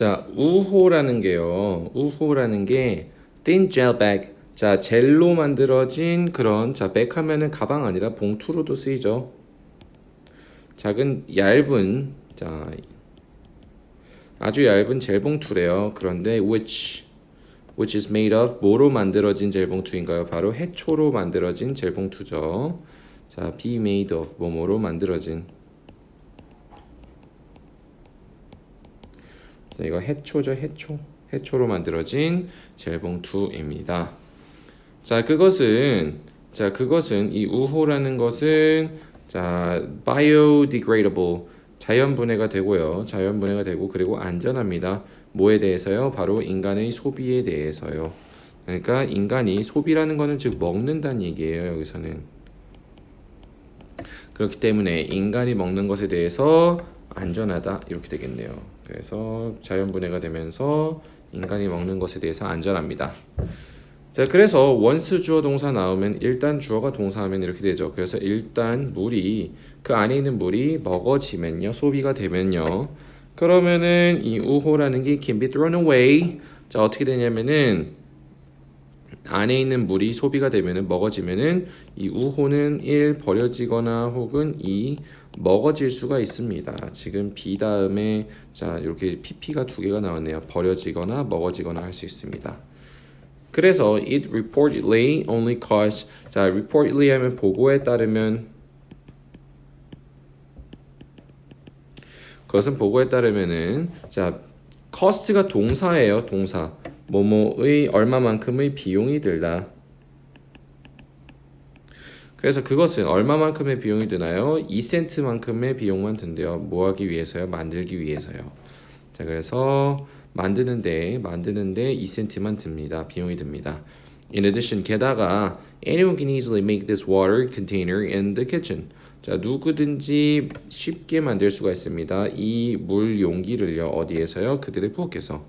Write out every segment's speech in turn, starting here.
자, 우호라는 게요. 우호라는 게 thin gel bag. 자, 젤로 만들어진 그런 자, 백 하면은 가방 아니라 봉투로도 쓰이죠. 작은 얇은 자 아주 얇은 젤 봉투래요. 그런데 which which is made of 뭐로 만들어진 젤 봉투인가요? 바로 해초로 만들어진 젤 봉투죠. 자, be made of 뭐뭐로 만들어진 이거 해초죠, 해초. 해초로 만들어진 젤봉투입니다. 자, 그것은 자, 그것은 이 우호라는 것은 자, biodegradable 자연 분해가 되고요. 자연 분해가 되고 그리고 안전합니다. 뭐에 대해서요? 바로 인간의 소비에 대해서요. 그러니까 인간이 소비라는 거는 즉 먹는다는 얘기예요. 여기서는 그렇기 때문에 인간이 먹는 것에 대해서 안전하다 이렇게 되겠네요. 그래서 자연 분해가 되면서 인간이 먹는 것에 대해서 안전합니다. 자, 그래서 원스 주어 동사 나오면 일단 주어가 동사하면 이렇게 되죠. 그래서 일단 물이 그 안에 있는 물이 먹어지면요, 소비가 되면요. 그러면은 이 우호라는 게 can be thrown away. 자, 어떻게 되냐면은 안에 있는 물이 소비가 되면은 먹어지면은 이 우호는 1 버려지거나 혹은 2 먹어질 수가 있습니다. 지금 B 다음에 자 이렇게 PP가 두 개가 나왔네요. 버려지거나 먹어지거나 할 수 있습니다. 그래서 it reportedly only cost 자 reportedly 하면 보고에 따르면 그것은 보고에 따르면은 자 cost가 동사예요. 동사 뭐뭐의 얼마만큼의 비용이 들다. 그래서 그것은 얼마만큼의 비용이 드나요? 2센트만큼의 비용만 든대요. 뭐 하기 위해서요? 만들기 위해서요. 자, 그래서 만드는데 만드는데 2센트만 듭니다. 비용이 듭니다. In addition, 게다가 anyone can easily make this water container in the kitchen. 자, 누구든지 쉽게 만들 수가 있습니다. 이 물 용기를요. 어디에서요? 그들의 부엌에서.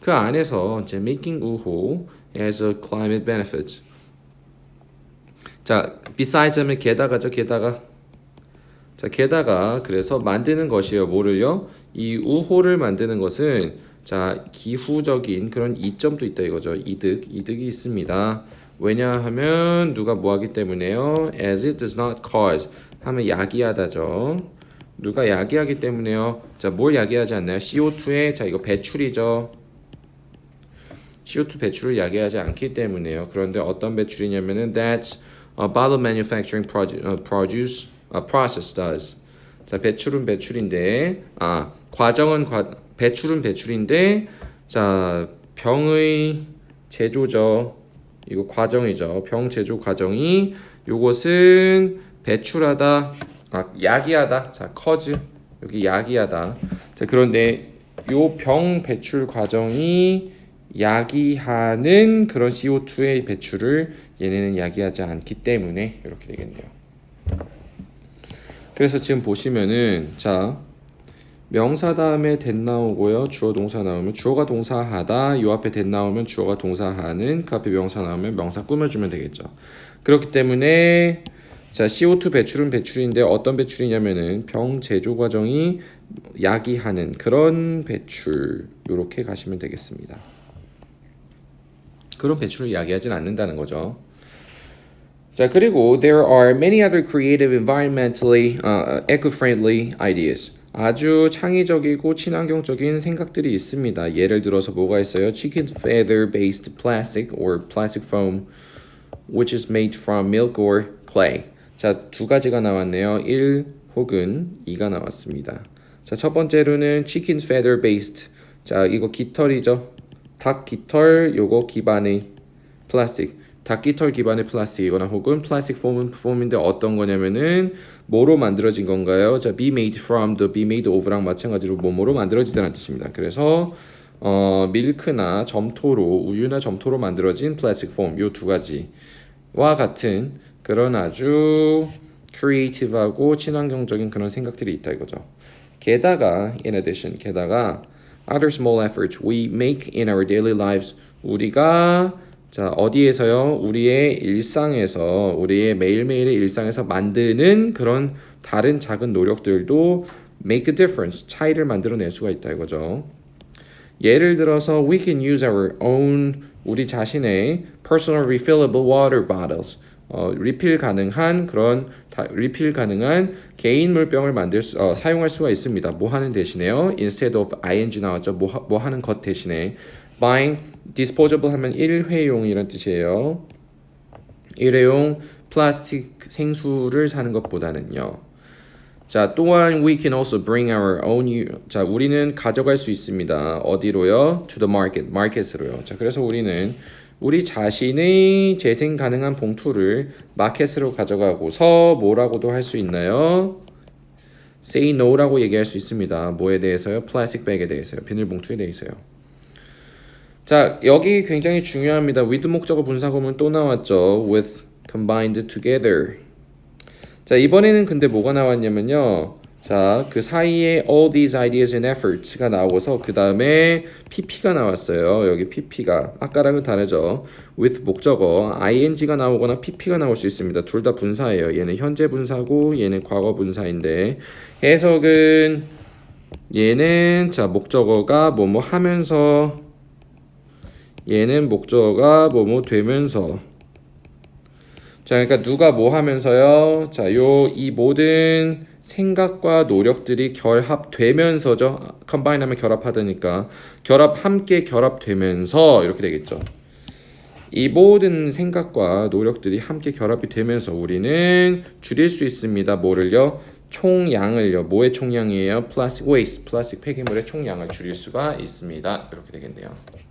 그 안에서 이제 making 우호 as a climate benefit. 자, besides 하면 게다가죠, 게다가. 자, 게다가 그래서 만드는 것이요. 뭐를요? 이 우호를 만드는 것은 자, 기후적인 그런 이점도 있다 이거죠. 이득, 이득이 있습니다. 왜냐하면 누가 뭐 하기 때문에요? as it does not cause 하면 야기하다죠. 누가 야기하기 때문에요. 자, 뭘 야기하지 않나요? CO2에 자, 이거 배출이죠. CO2 배출을 야기하지 않기 때문에요. 그런데 어떤 배출이냐면은 that's a bottle manufacturing produ- uh, produce uh, process does. 자, 배출은 배출인데 아, 과정은 과, 배출은 배출인데 자, 병의 제조죠. 이거 과정이죠. 병 제조 과정이 요것은 배출하다 아, 야기하다. 자, 커즈 여기 야기하다. 자, 그런데 요 병 배출 과정이 야기하는 그런 CO2의 배출을 얘네는 야기하지 않기 때문에 이렇게 되겠네요. 그래서 지금 보시면은 자 명사 다음에 된 나오고요. 주어 동사 나오면 주어가 동사하다. 요 앞에 된 나오면 주어가 동사하는. 그 앞에 명사 나오면 명사 꾸며주면 되겠죠. 그렇기 때문에 자 CO2 배출은 배출인데 어떤 배출이냐면은 병 제조 과정이 야기하는 그런 배출 요렇게 가시면 되겠습니다. 그런 배출을 야기하진 않는다는 거죠. 자 그리고 there are many other creative, environmentally, uh, eco-friendly ideas. 아주 창의적이고 친환경적인 생각들이 있습니다. 예를 들어서 뭐가 있어요? Chicken feather based plastic or plastic foam, which is made from milk or clay. 자 두 가지가 나왔네요. 1 혹은 2가 나왔습니다. 자 첫 번째로는 chicken feather based. 자 이거 깃털이죠. 닭 깃털 요거 기반의 플라스틱. 닭깃털 기반의 플라스틱이거나 혹은 플라스틱 폼은 폼인데 어떤 거냐면은 뭐로 만들어진 건가요? 자, be made from, the be made of랑 마찬가지로 뭐뭐로 만들어지다는 뜻입니다. 그래서 어, 밀크나 점토로 우유나 점토로 만들어진 플라스틱 폼 요 두 가지와 같은 그런 아주 크리에이티브하고 친환경적인 그런 생각들이 있다 이거죠. 게다가 in addition 게다가 other small efforts we make in our daily lives 우리가 자, 어디에서요? 우리의 일상에서, 우리의 매일매일의 일상에서 만드는 그런 다른 작은 노력들도 make a difference, 차이를 만들어낼 수가 있다 이거죠. 예를 들어서 we can use our own 우리 자신의 personal refillable water bottles 어, 리필 가능한 그런 다, 리필 가능한 개인 물병을 만들 수, 어, 사용할 수가 있습니다. 뭐 하는 대신에요? instead of ing 나왔죠. 뭐, 하- 뭐 하는 것 대신에 buying disposable 하면 일회용이란 뜻이에요. 일회용 플라스틱 생수를 사는 것보다는요. 자, 또한 we can also bring our own 자, 우리는 가져갈 수 있습니다. 어디로요? to the market, 마켓으로요. 자, 그래서 우리는 우리 자신의 재생 가능한 봉투를 마켓으로 가져가고서 뭐라고도 할 수 있나요? say no라고 얘기할 수 있습니다. 뭐에 대해서요? 플라스틱 백에 대해서요. 비닐봉투에 대해서요. 자, 여기 굉장히 중요합니다. with 목적어 분사구문 또 나왔죠. with combined together. 자, 이번에는 근데 뭐가 나왔냐면요. 자, 그 사이에 all these ideas and efforts가 나오고서 그 다음에 pp가 나왔어요. 여기 pp가 아까랑은 다르죠. with 목적어 ing가 나오거나 pp가 나올 수 있습니다. 둘 다 분사예요. 얘는 현재 분사고 얘는 과거 분사인데 해석은 얘는 자 목적어가 뭐뭐 하면서 얘는 목적어가 뭐뭐 되면서 자, 그러니까 누가 뭐 하면서요? 자, 요 이 모든 생각과 노력들이 결합되면서죠. 컴바인 하면 결합하다니까. 결합 함께 결합되면서 이렇게 되겠죠. 이 모든 생각과 노력들이 함께 결합이 되면서 우리는 줄일 수 있습니다. 뭐를요? 총량을요. 뭐의 총량이에요? 플라스틱 웨이스트, 플라스틱 폐기물의 총량을 줄일 수가 있습니다. 이렇게 되겠네요.